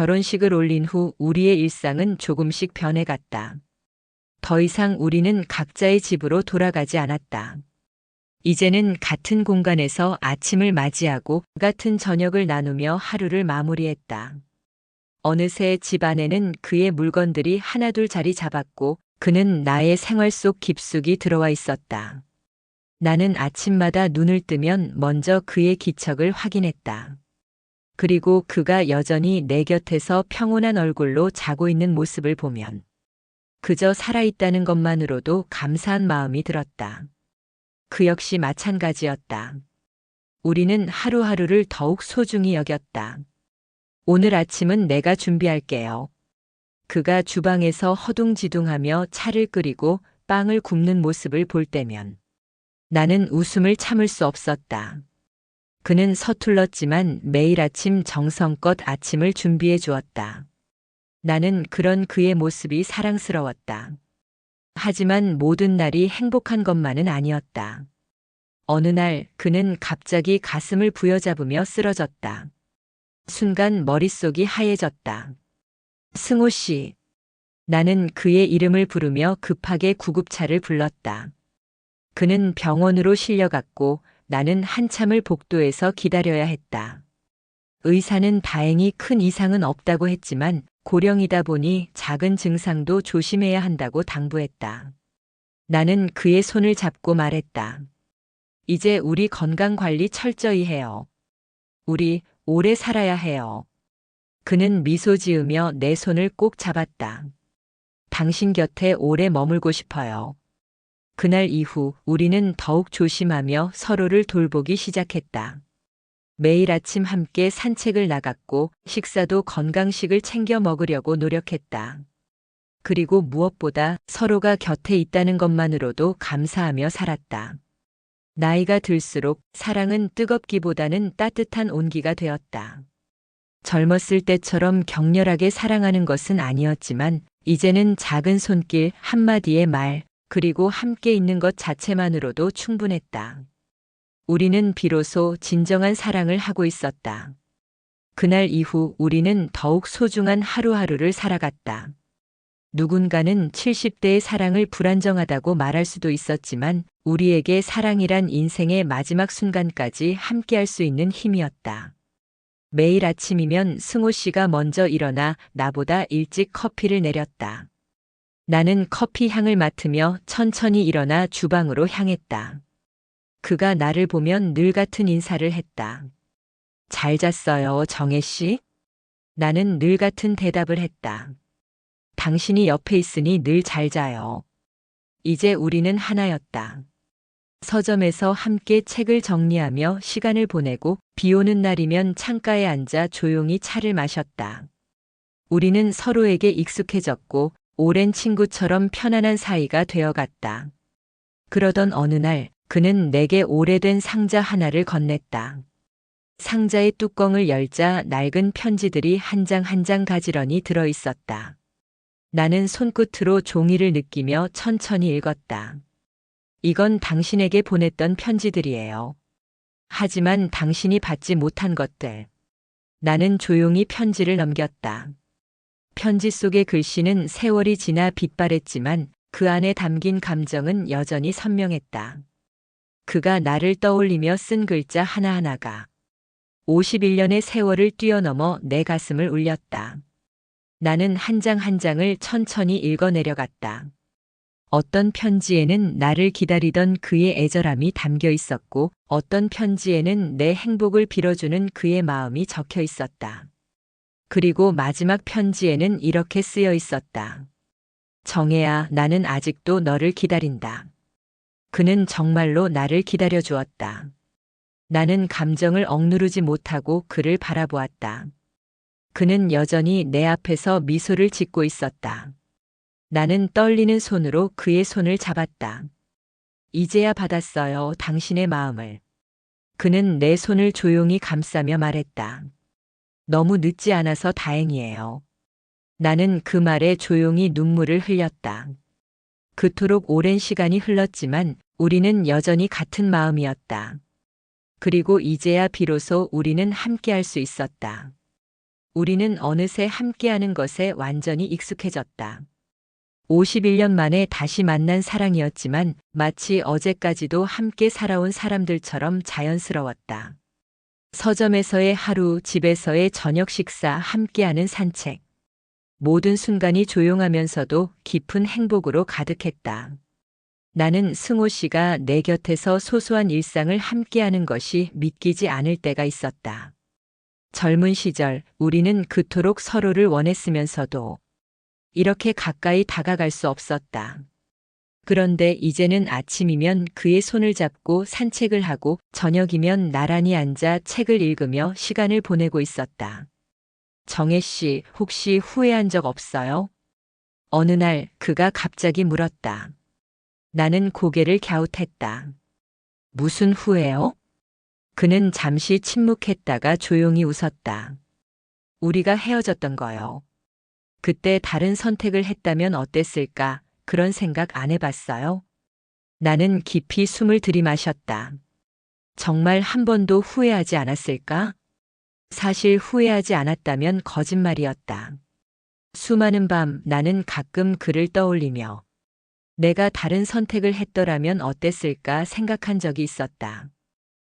결혼식을 올린 후 우리의 일상은 조금씩 변해갔다. 더 이상 우리는 각자의 집으로 돌아가지 않았다. 이제는 같은 공간에서 아침을 맞이하고 같은 저녁을 나누며 하루를 마무리했다. 어느새 집 안에는 그의 물건들이 하나둘 자리 잡았고 그는 나의 생활 속 깊숙이 들어와 있었다. 나는 아침마다 눈을 뜨면 먼저 그의 기척을 확인했다. 그리고 그가 여전히 내 곁에서 평온한 얼굴로 자고 있는 모습을 보면 그저 살아있다는 것만으로도 감사한 마음이 들었다. 그 역시 마찬가지였다. 우리는 하루하루를 더욱 소중히 여겼다. 오늘 아침은 내가 준비할게요. 그가 주방에서 허둥지둥하며 차를 끓이고 빵을 굽는 모습을 볼 때면 나는 웃음을 참을 수 없었다. 그는 서툴렀지만 매일 아침 정성껏 아침을 준비해 주었다. 나는 그런 그의 모습이 사랑스러웠다. 하지만 모든 날이 행복한 것만은 아니었다. 어느 날 그는 갑자기 가슴을 부여잡으며 쓰러졌다. 순간 머릿속이 하얘졌다. 승호 씨. 나는 그의 이름을 부르며 급하게 구급차를 불렀다. 그는 병원으로 실려갔고 나는 한참을 복도에서 기다려야 했다. 의사는 다행히 큰 이상은 없다고 했지만 고령이다 보니 작은 증상도 조심해야 한다고 당부했다. 나는 그의 손을 잡고 말했다. 이제 우리 건강 관리 철저히 해요. 우리 오래 살아야 해요. 그는 미소 지으며 내 손을 꼭 잡았다. 당신 곁에 오래 머물고 싶어요. 그날 이후 우리는 더욱 조심하며 서로를 돌보기 시작했다. 매일 아침 함께 산책을 나갔고 식사도 건강식을 챙겨 먹으려고 노력했다. 그리고 무엇보다 서로가 곁에 있다는 것만으로도 감사하며 살았다. 나이가 들수록 사랑은 뜨겁기보다는 따뜻한 온기가 되었다. 젊었을 때처럼 격렬하게 사랑하는 것은 아니었지만 이제는 작은 손길 한마디의 말 그리고 함께 있는 것 자체만으로도 충분했다. 우리는 비로소 진정한 사랑을 하고 있었다. 그날 이후 우리는 더욱 소중한 하루하루를 살아갔다. 누군가는 70대의 사랑을 불안정하다고 말할 수도 있었지만 우리에게 사랑이란 인생의 마지막 순간까지 함께할 수 있는 힘이었다. 매일 아침이면 승호 씨가 먼저 일어나 나보다 일찍 커피를 내렸다. 나는 커피 향을 맡으며 천천히 일어나 주방으로 향했다. 그가 나를 보면 늘 같은 인사를 했다. 잘 잤어요, 정혜 씨? 나는 늘 같은 대답을 했다. 당신이 옆에 있으니 늘 잘 자요. 이제 우리는 하나였다. 서점에서 함께 책을 정리하며 시간을 보내고 비 오는 날이면 창가에 앉아 조용히 차를 마셨다. 우리는 서로에게 익숙해졌고 오랜 친구처럼 편안한 사이가 되어갔다. 그러던 어느 날 그는 내게 오래된 상자 하나를 건넸다. 상자의 뚜껑을 열자 낡은 편지들이 한 장 한 장 가지런히 들어 있었다. 나는 손끝으로 종이를 느끼며 천천히 읽었다. 이건 당신에게 보냈던 편지들이에요. 하지만 당신이 받지 못한 것들. 나는 조용히 편지를 넘겼다. 편지 속의 글씨는 세월이 지나 빛바랬지만 그 안에 담긴 감정은 여전히 선명했다. 그가 나를 떠올리며 쓴 글자 하나하나가 51년의 세월을 뛰어넘어 내 가슴을 울렸다. 나는 한 장한 장을 천천히 읽어 내려갔다. 어떤 편지에는 나를 기다리던 그의 애절함이 담겨 있었고 어떤 편지에는 내 행복을 빌어주는 그의 마음이 적혀 있었다. 그리고 마지막 편지에는 이렇게 쓰여 있었다. 정혜야, 나는 아직도 너를 기다린다. 그는 정말로 나를 기다려 주었다. 나는 감정을 억누르지 못하고 그를 바라보았다. 그는 여전히 내 앞에서 미소를 짓고 있었다. 나는 떨리는 손으로 그의 손을 잡았다. 이제야 받았어요, 당신의 마음을. 그는 내 손을 조용히 감싸며 말했다. 너무 늦지 않아서 다행이에요. 나는 그 말에 조용히 눈물을 흘렸다. 그토록 오랜 시간이 흘렀지만 우리는 여전히 같은 마음이었다. 그리고 이제야 비로소 우리는 함께할 수 있었다. 우리는 어느새 함께하는 것에 완전히 익숙해졌다. 51년 만에 다시 만난 사랑이었지만 마치 어제까지도 함께 살아온 사람들처럼 자연스러웠다. 서점에서의 하루, 집에서의 저녁 식사, 함께하는 산책. 모든 순간이 조용하면서도 깊은 행복으로 가득했다. 나는 승호 씨가 내 곁에서 소소한 일상을 함께하는 것이 믿기지 않을 때가 있었다. 젊은 시절 우리는 그토록 서로를 원했으면서도 이렇게 가까이 다가갈 수 없었다. 그런데 이제는 아침이면 그의 손을 잡고 산책을 하고 저녁이면 나란히 앉아 책을 읽으며 시간을 보내고 있었다. 정혜 씨, 혹시 후회한 적 없어요? 어느 날 그가 갑자기 물었다. 나는 고개를 갸웃했다. 무슨 후회요? 그는 잠시 침묵했다가 조용히 웃었다. 우리가 헤어졌던 거요. 그때 다른 선택을 했다면 어땠을까? 그런 생각 안 해봤어요? 나는 깊이 숨을 들이마셨다. 정말 한 번도 후회하지 않았을까? 사실 후회하지 않았다면 거짓말이었다. 수많은 밤 나는 가끔 그를 떠올리며 내가 다른 선택을 했더라면 어땠을까 생각한 적이 있었다.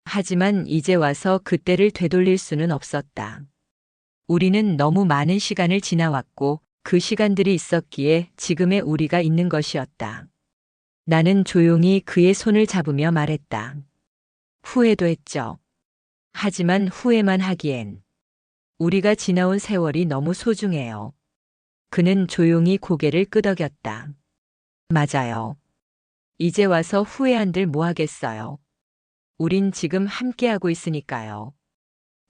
하지만 이제 와서 그때를 되돌릴 수는 없었다. 우리는 너무 많은 시간을 지나왔고 그 시간들이 있었기에 지금의 우리가 있는 것이었다. 나는 조용히 그의 손을 잡으며 말했다. 후회도 했죠. 하지만 후회만 하기엔 우리가 지나온 세월이 너무 소중해요. 그는 조용히 고개를 끄덕였다. 맞아요. 이제 와서 후회한들 뭐 하겠어요. 우린 지금 함께하고 있으니까요.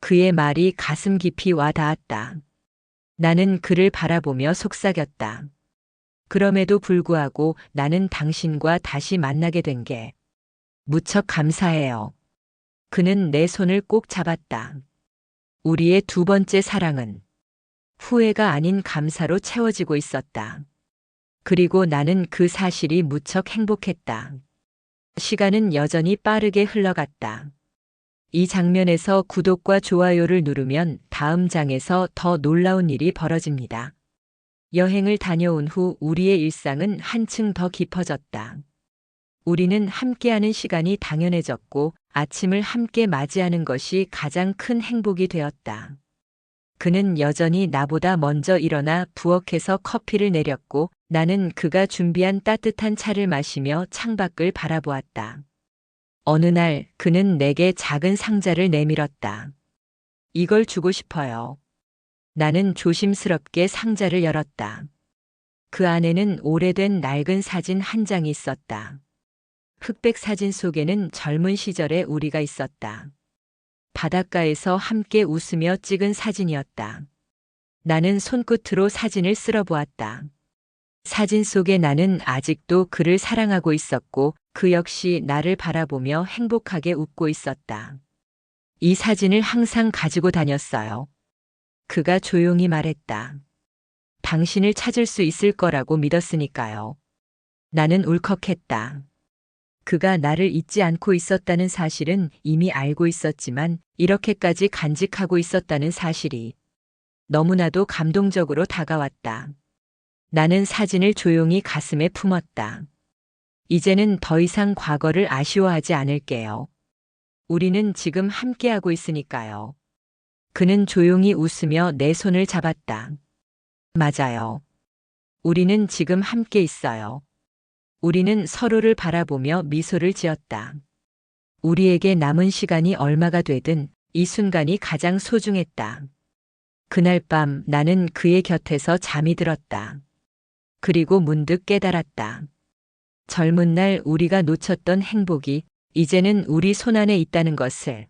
그의 말이 가슴 깊이 와 닿았다. 나는 그를 바라보며 속삭였다. 그럼에도 불구하고 나는 당신과 다시 만나게 된 게 무척 감사해요. 그는 내 손을 꼭 잡았다. 우리의 두 번째 사랑은 후회가 아닌 감사로 채워지고 있었다. 그리고 나는 그 사실이 무척 행복했다. 시간은 여전히 빠르게 흘러갔다. 이 장면에서 구독과 좋아요를 누르면 다음 장에서 더 놀라운 일이 벌어집니다. 여행을 다녀온 후 우리의 일상은 한층 더 깊어졌다. 우리는 함께하는 시간이 당연해졌고 아침을 함께 맞이하는 것이 가장 큰 행복이 되었다. 그는 여전히 나보다 먼저 일어나 부엌에서 커피를 내렸고 나는 그가 준비한 따뜻한 차를 마시며 창밖을 바라보았다. 어느 날 그는 내게 작은 상자를 내밀었다. 이걸 주고 싶어요. 나는 조심스럽게 상자를 열었다. 그 안에는 오래된 낡은 사진 한 장이 있었다. 흑백 사진 속에는 젊은 시절의 우리가 있었다. 바닷가에서 함께 웃으며 찍은 사진이었다. 나는 손끝으로 사진을 쓸어 보았다. 사진 속에 나는 아직도 그를 사랑하고 있었고 그 역시 나를 바라보며 행복하게 웃고 있었다. 이 사진을 항상 가지고 다녔어요. 그가 조용히 말했다. 당신을 찾을 수 있을 거라고 믿었으니까요. 나는 울컥했다. 그가 나를 잊지 않고 있었다는 사실은 이미 알고 있었지만 이렇게까지 간직하고 있었다는 사실이 너무나도 감동적으로 다가왔다. 나는 사진을 조용히 가슴에 품었다. 이제는 더 이상 과거를 아쉬워하지 않을게요. 우리는 지금 함께하고 있으니까요. 그는 조용히 웃으며 내 손을 잡았다. 맞아요. 우리는 지금 함께 있어요. 우리는 서로를 바라보며 미소를 지었다. 우리에게 남은 시간이 얼마가 되든 이 순간이 가장 소중했다. 그날 밤 나는 그의 곁에서 잠이 들었다. 그리고 문득 깨달았다. 젊은 날 우리가 놓쳤던 행복이 이제는 우리 손안에 있다는 것을.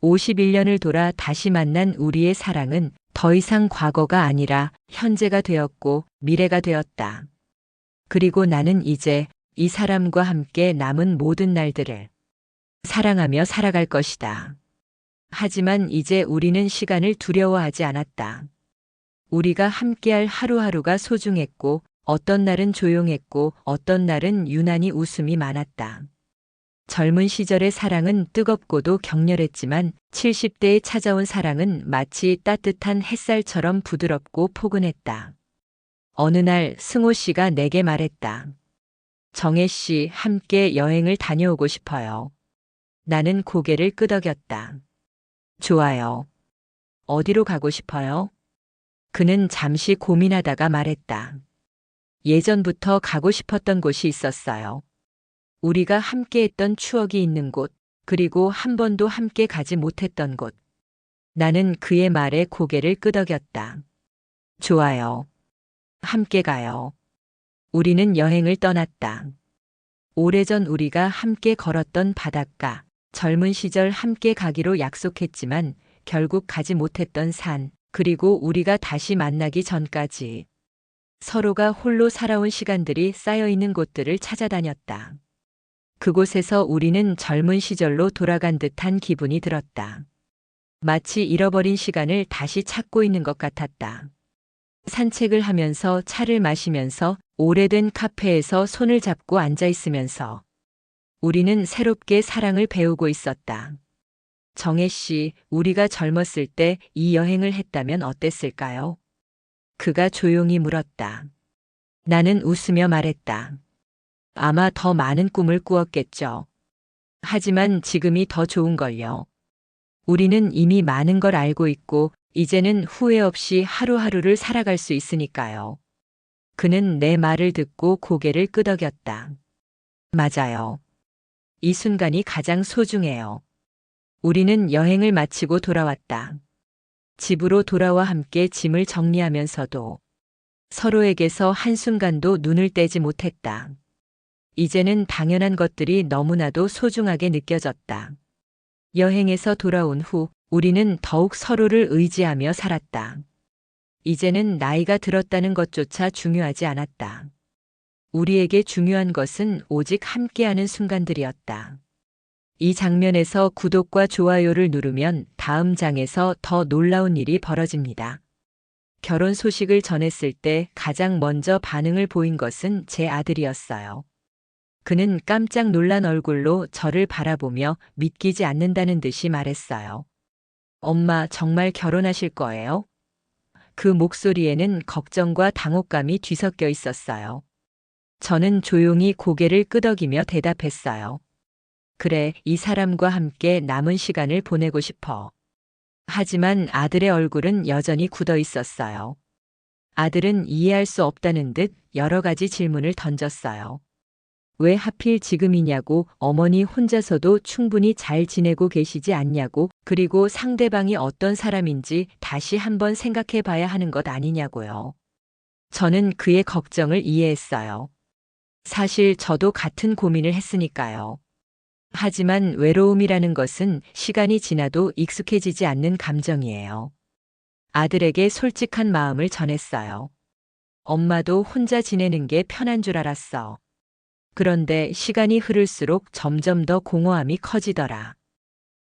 51년을 돌아 다시 만난 우리의 사랑은 더 이상 과거가 아니라 현재가 되었고 미래가 되었다. 그리고 나는 이제 이 사람과 함께 남은 모든 날들을 사랑하며 살아갈 것이다. 하지만 이제 우리는 시간을 두려워하지 않았다. 우리가 함께할 하루하루가 소중했고 어떤 날은 조용했고 어떤 날은 유난히 웃음이 많았다. 젊은 시절의 사랑은 뜨겁고도 격렬했지만 70대에 찾아온 사랑은 마치 따뜻한 햇살처럼 부드럽고 포근했다. 어느 날 승호 씨가 내게 말했다. 정혜 씨, 함께 여행을 다녀오고 싶어요. 나는 고개를 끄덕였다. 좋아요. 어디로 가고 싶어요? 그는 잠시 고민하다가 말했다. 예전부터 가고 싶었던 곳이 있었어요. 우리가 함께 했던 추억이 있는 곳, 그리고 한 번도 함께 가지 못했던 곳. 나는 그의 말에 고개를 끄덕였다. 좋아요. 함께 가요. 우리는 여행을 떠났다. 오래전 우리가 함께 걸었던 바닷가, 젊은 시절 함께 가기로 약속했지만 결국 가지 못했던 산, 그리고 우리가 다시 만나기 전까지 서로가 홀로 살아온 시간들이 쌓여 있는 곳들을 찾아다녔다. 그곳에서 우리는 젊은 시절로 돌아간 듯한 기분이 들었다. 마치 잃어버린 시간을 다시 찾고 있는 것 같았다. 산책을 하면서 차를 마시면서 오래된 카페에서 손을 잡고 앉아 있으면서 우리는 새롭게 사랑을 배우고 있었다. 정혜 씨, 우리가 젊었을 때 이 여행을 했다면 어땠을까요? 그가 조용히 물었다. 나는 웃으며 말했다. 아마 더 많은 꿈을 꾸었겠죠. 하지만 지금이 더 좋은걸요. 우리는 이미 많은 걸 알고 있고, 이제는 후회 없이 하루하루를 살아갈 수 있으니까요. 그는 내 말을 듣고 고개를 끄덕였다. 맞아요. 이 순간이 가장 소중해요. 우리는 여행을 마치고 돌아왔다. 집으로 돌아와 함께 짐을 정리하면서도 서로에게서 한순간도 눈을 떼지 못했다. 이제는 당연한 것들이 너무나도 소중하게 느껴졌다. 여행에서 돌아온 후 우리는 더욱 서로를 의지하며 살았다. 이제는 나이가 들었다는 것조차 중요하지 않았다. 우리에게 중요한 것은 오직 함께하는 순간들이었다. 이 장면에서 구독과 좋아요를 누르면 다음 장에서 더 놀라운 일이 벌어집니다. 결혼 소식을 전했을 때 가장 먼저 반응을 보인 것은 제 아들이었어요. 그는 깜짝 놀란 얼굴로 저를 바라보며 믿기지 않는다는 듯이 말했어요. 엄마 정말 결혼하실 거예요? 그 목소리에는 걱정과 당혹감이 뒤섞여 있었어요. 저는 조용히 고개를 끄덕이며 대답했어요. 그래, 이 사람과 함께 남은 시간을 보내고 싶어. 하지만 아들의 얼굴은 여전히 굳어 있었어요. 아들은 이해할 수 없다는 듯 여러 가지 질문을 던졌어요. 왜 하필 지금이냐고 어머니 혼자서도 충분히 잘 지내고 계시지 않냐고 그리고 상대방이 어떤 사람인지 다시 한번 생각해 봐야 하는 것 아니냐고요. 저는 그의 걱정을 이해했어요. 사실 저도 같은 고민을 했으니까요. 하지만 외로움이라는 것은 시간이 지나도 익숙해지지 않는 감정이에요. 아들에게 솔직한 마음을 전했어요. 엄마도 혼자 지내는 게 편한 줄 알았어. 그런데 시간이 흐를수록 점점 더 공허함이 커지더라.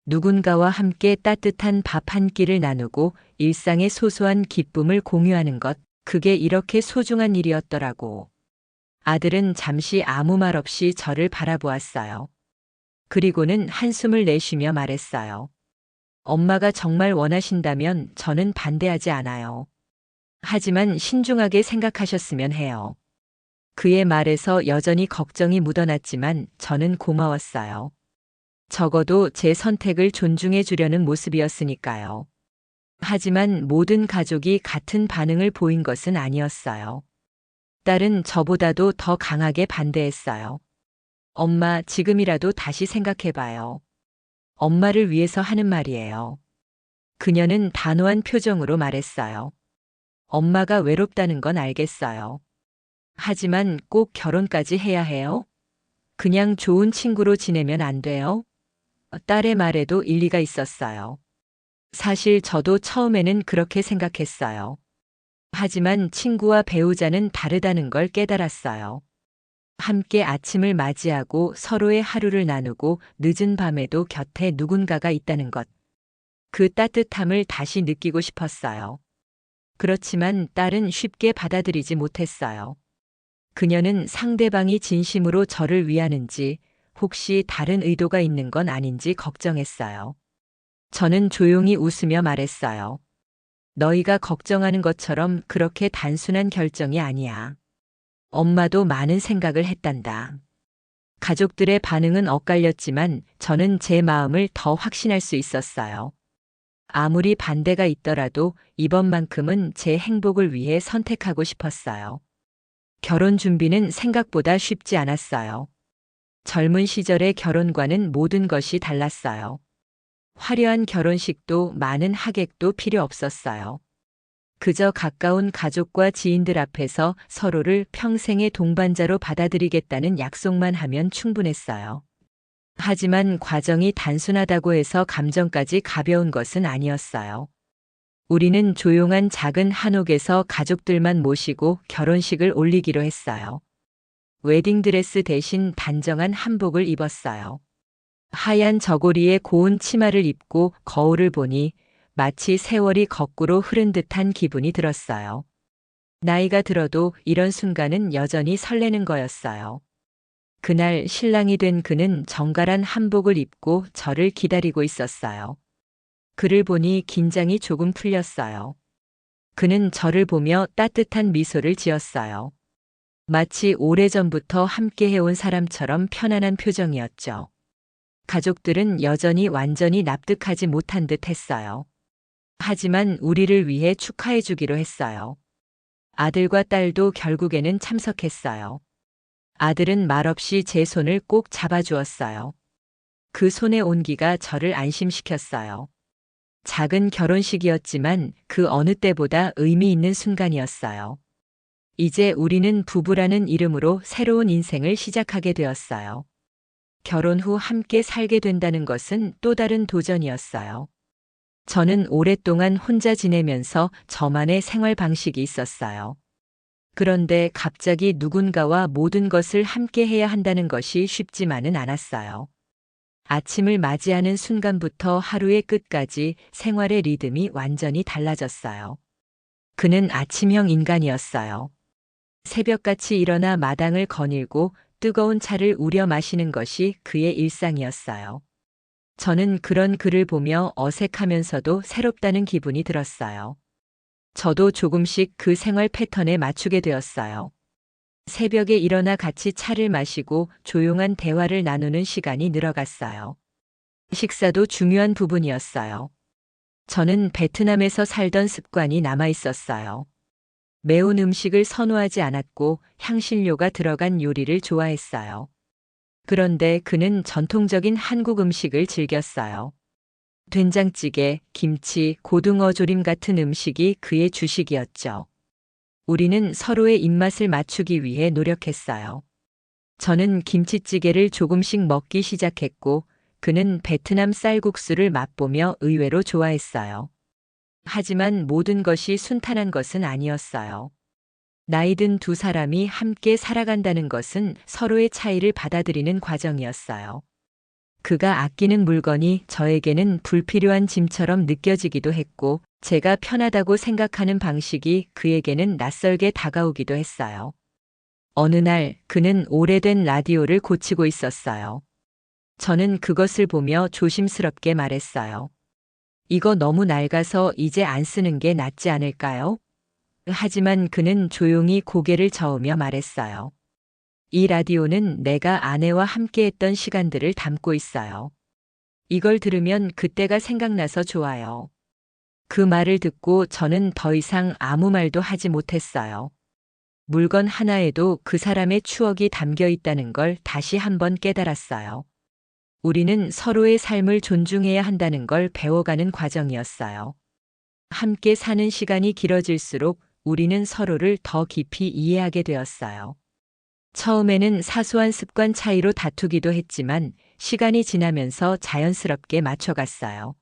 누군가와 함께 따뜻한 밥 한 끼를 나누고 일상의 소소한 기쁨을 공유하는 것, 그게 이렇게 소중한 일이었더라고. 아들은 잠시 아무 말 없이 저를 바라보았어요. 그리고는 한숨을 내쉬며 말했어요. 엄마가 정말 원하신다면 저는 반대하지 않아요. 하지만 신중하게 생각하셨으면 해요. 그의 말에서 여전히 걱정이 묻어났지만 저는 고마웠어요. 적어도 제 선택을 존중해 주려는 모습이었으니까요. 하지만 모든 가족이 같은 반응을 보인 것은 아니었어요. 딸은 저보다도 더 강하게 반대했어요. 엄마, 지금이라도 다시 생각해봐요. 엄마를 위해서 하는 말이에요. 그녀는 단호한 표정으로 말했어요. 엄마가 외롭다는 건 알겠어요. 하지만 꼭 결혼까지 해야 해요? 그냥 좋은 친구로 지내면 안 돼요? 딸의 말에도 일리가 있었어요. 사실 저도 처음에는 그렇게 생각했어요. 하지만 친구와 배우자는 다르다는 걸 깨달았어요. 함께 아침을 맞이하고 서로의 하루를 나누고 늦은 밤에도 곁에 누군가가 있다는 것. 그 따뜻함을 다시 느끼고 싶었어요. 그렇지만 딸은 쉽게 받아들이지 못했어요. 그녀는 상대방이 진심으로 저를 위하는지 혹시 다른 의도가 있는 건 아닌지 걱정했어요. 저는 조용히 웃으며 말했어요. 너희가 걱정하는 것처럼 그렇게 단순한 결정이 아니야. 엄마도 많은 생각을 했단다. 가족들의 반응은 엇갈렸지만 저는 제 마음을 더 확신할 수 있었어요. 아무리 반대가 있더라도 이번만큼은 제 행복을 위해 선택하고 싶었어요. 결혼 준비는 생각보다 쉽지 않았어요. 젊은 시절의 결혼과는 모든 것이 달랐어요. 화려한 결혼식도 많은 하객도 필요 없었어요. 그저 가까운 가족과 지인들 앞에서 서로를 평생의 동반자로 받아들이겠다는 약속만 하면 충분했어요. 하지만 과정이 단순하다고 해서 감정까지 가벼운 것은 아니었어요. 우리는 조용한 작은 한옥에서 가족들만 모시고 결혼식을 올리기로 했어요. 웨딩드레스 대신 단정한 한복을 입었어요. 하얀 저고리에 고운 치마를 입고 거울을 보니 마치 세월이 거꾸로 흐른 듯한 기분이 들었어요. 나이가 들어도 이런 순간은 여전히 설레는 거였어요. 그날 신랑이 된 그는 정갈한 한복을 입고 저를 기다리고 있었어요. 그를 보니 긴장이 조금 풀렸어요. 그는 저를 보며 따뜻한 미소를 지었어요. 마치 오래전부터 함께 해온 사람처럼 편안한 표정이었죠. 가족들은 여전히 완전히 납득하지 못한 듯 했어요. 하지만 우리를 위해 축하해 주기로 했어요. 아들과 딸도 결국에는 참석했어요. 아들은 말없이 제 손을 꼭 잡아주었어요. 그 손의 온기가 저를 안심시켰어요. 작은 결혼식이었지만 그 어느 때보다 의미 있는 순간이었어요. 이제 우리는 부부라는 이름으로 새로운 인생을 시작하게 되었어요. 결혼 후 함께 살게 된다는 것은 또 다른 도전이었어요. 저는 오랫동안 혼자 지내면서 저만의 생활 방식이 있었어요. 그런데 갑자기 누군가와 모든 것을 함께 해야 한다는 것이 쉽지만은 않았어요. 아침을 맞이하는 순간부터 하루의 끝까지 생활의 리듬이 완전히 달라졌어요. 그는 아침형 인간이었어요. 새벽같이 일어나 마당을 거닐고 뜨거운 차를 우려 마시는 것이 그의 일상이었어요. 저는 그런 그를 보며 어색하면서도 새롭다는 기분이 들었어요. 저도 조금씩 그 생활 패턴에 맞추게 되었어요. 새벽에 일어나 같이 차를 마시고 조용한 대화를 나누는 시간이 늘어갔어요. 식사도 중요한 부분이었어요. 저는 베트남에서 살던 습관이 남아 있었어요. 매운 음식을 선호하지 않았고 향신료가 들어간 요리를 좋아했어요. 그런데 그는 전통적인 한국 음식을 즐겼어요. 된장찌개, 김치, 고등어 조림 같은 음식이 그의 주식이었죠. 우리는 서로의 입맛을 맞추기 위해 노력했어요. 저는 김치찌개를 조금씩 먹기 시작했고, 그는 베트남 쌀국수를 맛보며 의외로 좋아했어요. 하지만 모든 것이 순탄한 것은 아니었어요. 나이든 두 사람이 함께 살아간다는 것은 서로의 차이를 받아들이는 과정이었어요. 그가 아끼는 물건이 저에게는 불필요한 짐처럼 느껴지기도 했고, 제가 편하다고 생각하는 방식이 그에게는 낯설게 다가오기도 했어요. 어느 날 그는 오래된 라디오를 고치고 있었어요. 저는 그것을 보며 조심스럽게 말했어요. 이거 너무 낡아서 이제 안 쓰는 게 낫지 않을까요? 하지만 그는 조용히 고개를 저으며 말했어요. 이 라디오는 내가 아내와 함께 했던 시간들을 담고 있어요. 이걸 들으면 그때가 생각나서 좋아요. 그 말을 듣고 저는 더 이상 아무 말도 하지 못했어요. 물건 하나에도 그 사람의 추억이 담겨 있다는 걸 다시 한번 깨달았어요. 우리는 서로의 삶을 존중해야 한다는 걸 배워가는 과정이었어요. 함께 사는 시간이 길어질수록 우리는 서로를 더 깊이 이해하게 되었어요. 처음에는 사소한 습관 차이로 다투기도 했지만 시간이 지나면서 자연스럽게 맞춰갔어요.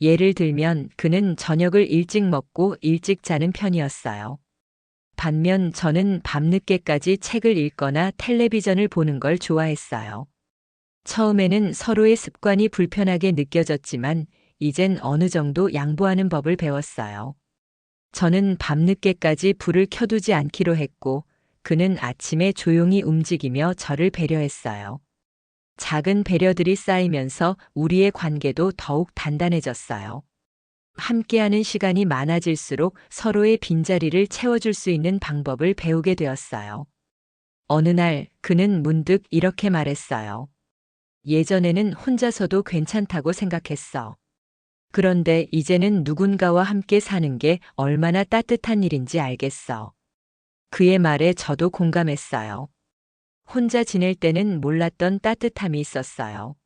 예를 들면 그는 저녁을 일찍 먹고 일찍 자는 편이었어요. 반면 저는 밤늦게까지 책을 읽거나 텔레비전을 보는 걸 좋아했어요. 처음에는 서로의 습관이 불편하게 느껴졌지만 이젠 어느 정도 양보하는 법을 배웠어요. 저는 밤늦게까지 불을 켜두지 않기로 했고 그는 아침에 조용히 움직이며 저를 배려했어요. 작은 배려들이 쌓이면서 우리의 관계도 더욱 단단해졌어요. 함께하는 시간이 많아질수록 서로의 빈자리를 채워줄 수 있는 방법을 배우게 되었어요. 어느 날 그는 문득 이렇게 말했어요. 예전에는 혼자서도 괜찮다고 생각했어. 그런데 이제는 누군가와 함께 사는 게 얼마나 따뜻한 일인지 알겠어. 그의 말에 저도 공감했어요. 혼자 지낼 때는 몰랐던 따뜻함이 있었어요.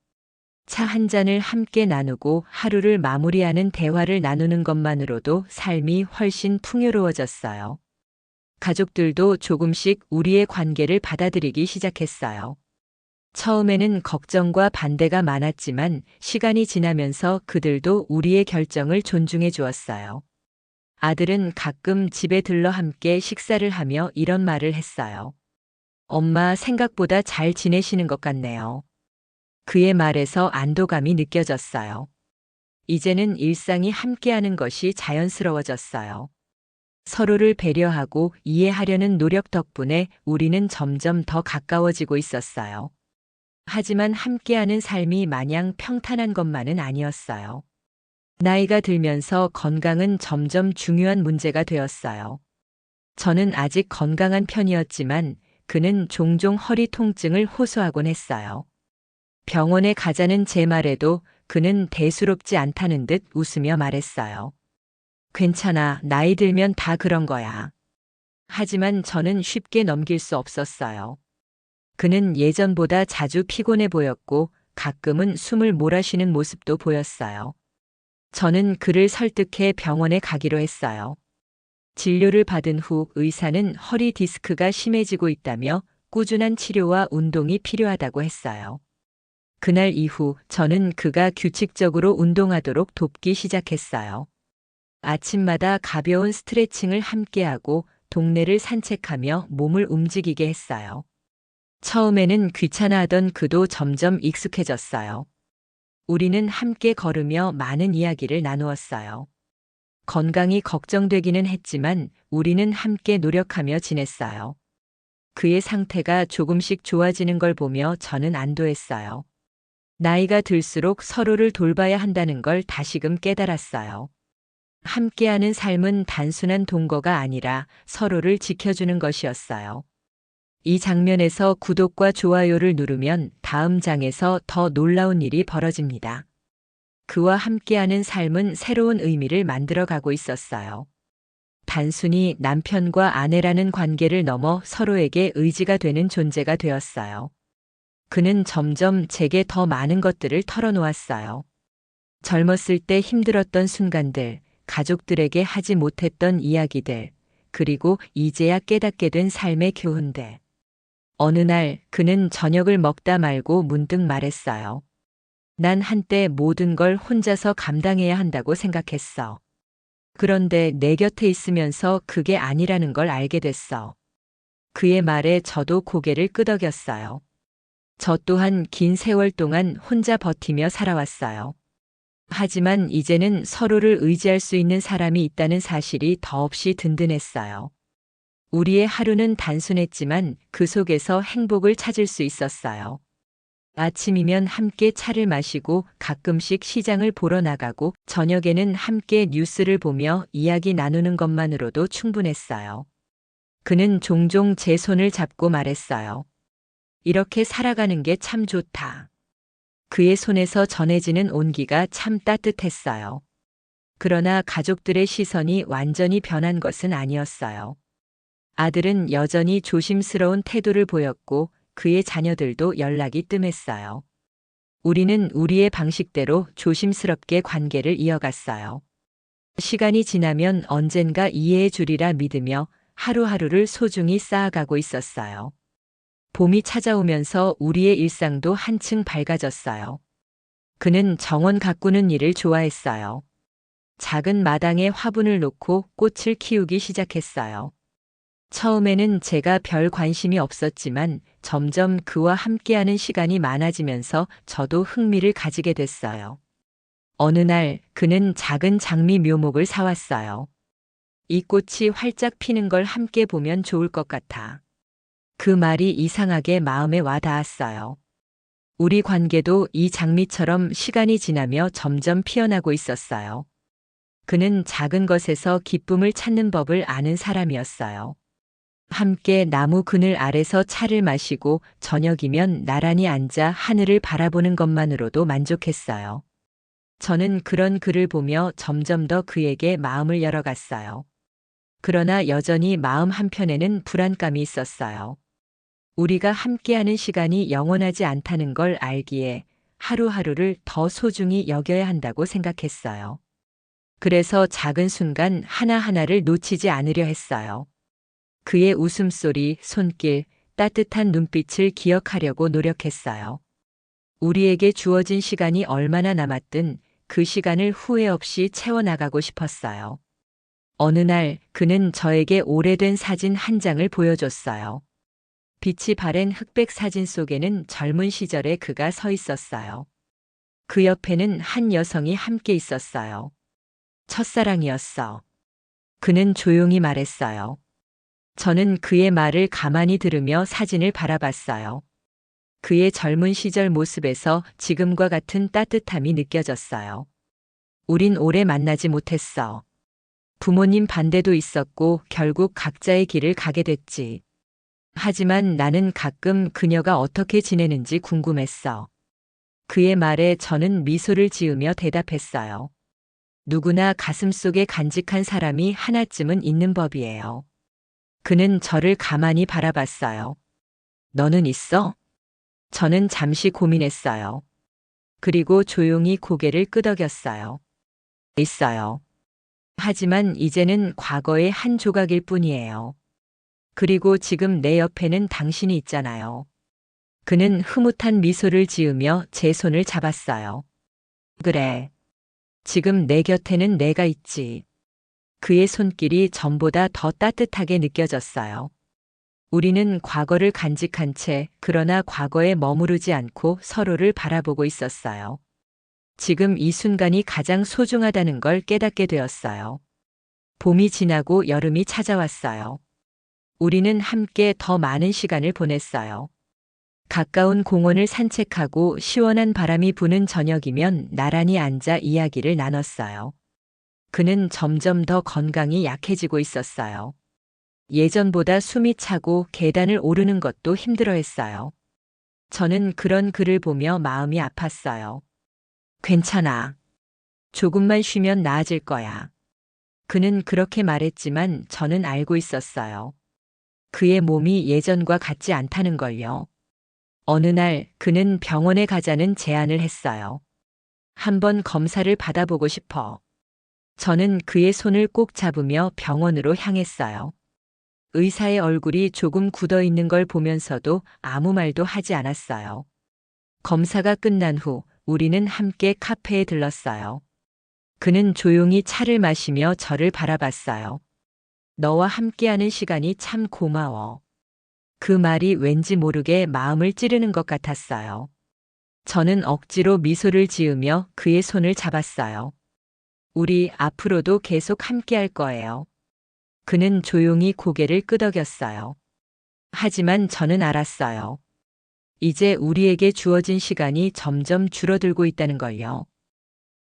차 한 잔을 함께 나누고 하루를 마무리하는 대화를 나누는 것만으로도 삶이 훨씬 풍요로워졌어요. 가족들도 조금씩 우리의 관계를 받아들이기 시작했어요. 처음에는 걱정과 반대가 많았지만 시간이 지나면서 그들도 우리의 결정을 존중해 주었어요. 아들은 가끔 집에 들러 함께 식사를 하며 이런 말을 했어요. 엄마 생각보다 잘 지내시는 것 같네요. 그의 말에서 안도감이 느껴졌어요. 이제는 일상이 함께하는 것이 자연스러워졌어요. 서로를 배려하고 이해하려는 노력 덕분에 우리는 점점 더 가까워지고 있었어요. 하지만 함께하는 삶이 마냥 평탄한 것만은 아니었어요. 나이가 들면서 건강은 점점 중요한 문제가 되었어요. 저는 아직 건강한 편이었지만 그는 종종 허리 통증을 호소하곤 했어요. 병원에 가자는 제 말에도 그는 대수롭지 않다는 듯 웃으며 말했어요. 괜찮아, 나이 들면 다 그런 거야. 하지만 저는 쉽게 넘길 수 없었어요. 그는 예전보다 자주 피곤해 보였고 가끔은 숨을 몰아쉬는 모습도 보였어요. 저는 그를 설득해 병원에 가기로 했어요. 진료를 받은 후 의사는 허리 디스크가 심해지고 있다며 꾸준한 치료와 운동이 필요하다고 했어요. 그날 이후 저는 그가 규칙적으로 운동하도록 돕기 시작했어요. 아침마다 가벼운 스트레칭을 함께하고 동네를 산책하며 몸을 움직이게 했어요. 처음에는 귀찮아하던 그도 점점 익숙해졌어요. 우리는 함께 걸으며 많은 이야기를 나누었어요. 건강이 걱정되기는 했지만 우리는 함께 노력하며 지냈어요. 그의 상태가 조금씩 좋아지는 걸 보며 저는 안도했어요. 나이가 들수록 서로를 돌봐야 한다는 걸 다시금 깨달았어요. 함께하는 삶은 단순한 동거가 아니라 서로를 지켜주는 것이었어요. 이 장면에서 구독과 좋아요를 누르면 다음 장에서 더 놀라운 일이 벌어집니다. 그와 함께하는 삶은 새로운 의미를 만들어가고 있었어요. 단순히 남편과 아내라는 관계를 넘어 서로에게 의지가 되는 존재가 되었어요. 그는 점점 제게 더 많은 것들을 털어놓았어요. 젊었을 때 힘들었던 순간들, 가족들에게 하지 못했던 이야기들, 그리고 이제야 깨닫게 된 삶의 교훈들. 어느 날 그는 저녁을 먹다 말고 문득 말했어요. 난 한때 모든 걸 혼자서 감당해야 한다고 생각했어. 그런데 내 곁에 있으면서 그게 아니라는 걸 알게 됐어. 그의 말에 저도 고개를 끄덕였어요. 저 또한 긴 세월 동안 혼자 버티며 살아왔어요. 하지만 이제는 서로를 의지할 수 있는 사람이 있다는 사실이 더없이 든든했어요. 우리의 하루는 단순했지만 그 속에서 행복을 찾을 수 있었어요. 아침이면 함께 차를 마시고 가끔씩 시장을 보러 나가고 저녁에는 함께 뉴스를 보며 이야기 나누는 것만으로도 충분했어요. 그는 종종 제 손을 잡고 말했어요. 이렇게 살아가는 게 참 좋다. 그의 손에서 전해지는 온기가 참 따뜻했어요. 그러나 가족들의 시선이 완전히 변한 것은 아니었어요. 아들은 여전히 조심스러운 태도를 보였고 그의 자녀들도 연락이 뜸했어요. 우리는 우리의 방식대로 조심스럽게 관계를 이어갔어요. 시간이 지나면 언젠가 이해해 주리라 믿으며 하루하루를 소중히 쌓아가고 있었어요. 봄이 찾아오면서 우리의 일상도 한층 밝아졌어요. 그는 정원 가꾸는 일을 좋아했어요. 작은 마당에 화분을 놓고 꽃을 키우기 시작했어요. 처음에는 제가 별 관심이 없었지만 점점 그와 함께하는 시간이 많아지면서 저도 흥미를 가지게 됐어요. 어느 날 그는 작은 장미 묘목을 사왔어요. 이 꽃이 활짝 피는 걸 함께 보면 좋을 것 같아. 그 말이 이상하게 마음에 와 닿았어요. 우리 관계도 이 장미처럼 시간이 지나며 점점 피어나고 있었어요. 그는 작은 것에서 기쁨을 찾는 법을 아는 사람이었어요. 함께 나무 그늘 아래서 차를 마시고 저녁이면 나란히 앉아 하늘을 바라보는 것만으로도 만족했어요. 저는 그런 그를 보며 점점 더 그에게 마음을 열어갔어요. 그러나 여전히 마음 한편에는 불안감이 있었어요. 우리가 함께하는 시간이 영원하지 않다는 걸 알기에 하루하루를 더 소중히 여겨야 한다고 생각했어요. 그래서 작은 순간 하나하나를 놓치지 않으려 했어요. 그의 웃음소리, 손길, 따뜻한 눈빛을 기억하려고 노력했어요. 우리에게 주어진 시간이 얼마나 남았든 그 시간을 후회 없이 채워나가고 싶었어요. 어느 날 그는 저에게 오래된 사진 한 장을 보여줬어요. 빛이 바랜 흑백 사진 속에는 젊은 시절의 그가 서 있었어요. 그 옆에는 한 여성이 함께 있었어요. 첫사랑이었어. 그는 조용히 말했어요. 저는 그의 말을 가만히 들으며 사진을 바라봤어요. 그의 젊은 시절 모습에서 지금과 같은 따뜻함이 느껴졌어요. 우린 오래 만나지 못했어. 부모님 반대도 있었고 결국 각자의 길을 가게 됐지. 하지만 나는 가끔 그녀가 어떻게 지내는지 궁금했어. 그의 말에 저는 미소를 지으며 대답했어요. 누구나 가슴 속에 간직한 사람이 하나쯤은 있는 법이에요. 그는 저를 가만히 바라봤어요. 너는 있어? 저는 잠시 고민했어요. 그리고 조용히 고개를 끄덕였어요. 있어요. 하지만 이제는 과거의 한 조각일 뿐이에요. 그리고 지금 내 옆에는 당신이 있잖아요. 그는 흐뭇한 미소를 지으며 제 손을 잡았어요. 그래. 지금 내 곁에는 내가 있지. 그의 손길이 전보다 더 따뜻하게 느껴졌어요. 우리는 과거를 간직한 채 그러나 과거에 머무르지 않고 서로를 바라보고 있었어요. 지금 이 순간이 가장 소중하다는 걸 깨닫게 되었어요. 봄이 지나고 여름이 찾아왔어요. 우리는 함께 더 많은 시간을 보냈어요. 가까운 공원을 산책하고 시원한 바람이 부는 저녁이면 나란히 앉아 이야기를 나눴어요. 그는 점점 더 건강이 약해지고 있었어요. 예전보다 숨이 차고 계단을 오르는 것도 힘들어 했어요. 저는 그런 그를 보며 마음이 아팠어요. 괜찮아. 조금만 쉬면 나아질 거야. 그는 그렇게 말했지만 저는 알고 있었어요. 그의 몸이 예전과 같지 않다는 걸요. 어느 날 그는 병원에 가자는 제안을 했어요. 한번 검사를 받아보고 싶어. 저는 그의 손을 꼭 잡으며 병원으로 향했어요. 의사의 얼굴이 조금 굳어 있는 걸 보면서도 아무 말도 하지 않았어요. 검사가 끝난 후 우리는 함께 카페에 들렀어요. 그는 조용히 차를 마시며 저를 바라봤어요. 너와 함께하는 시간이 참 고마워. 그 말이 왠지 모르게 마음을 찌르는 것 같았어요. 저는 억지로 미소를 지으며 그의 손을 잡았어요. 우리 앞으로도 계속 함께 할 거예요. 그는 조용히 고개를 끄덕였어요. 하지만 저는 알았어요. 이제 우리에게 주어진 시간이 점점 줄어들고 있다는 걸요.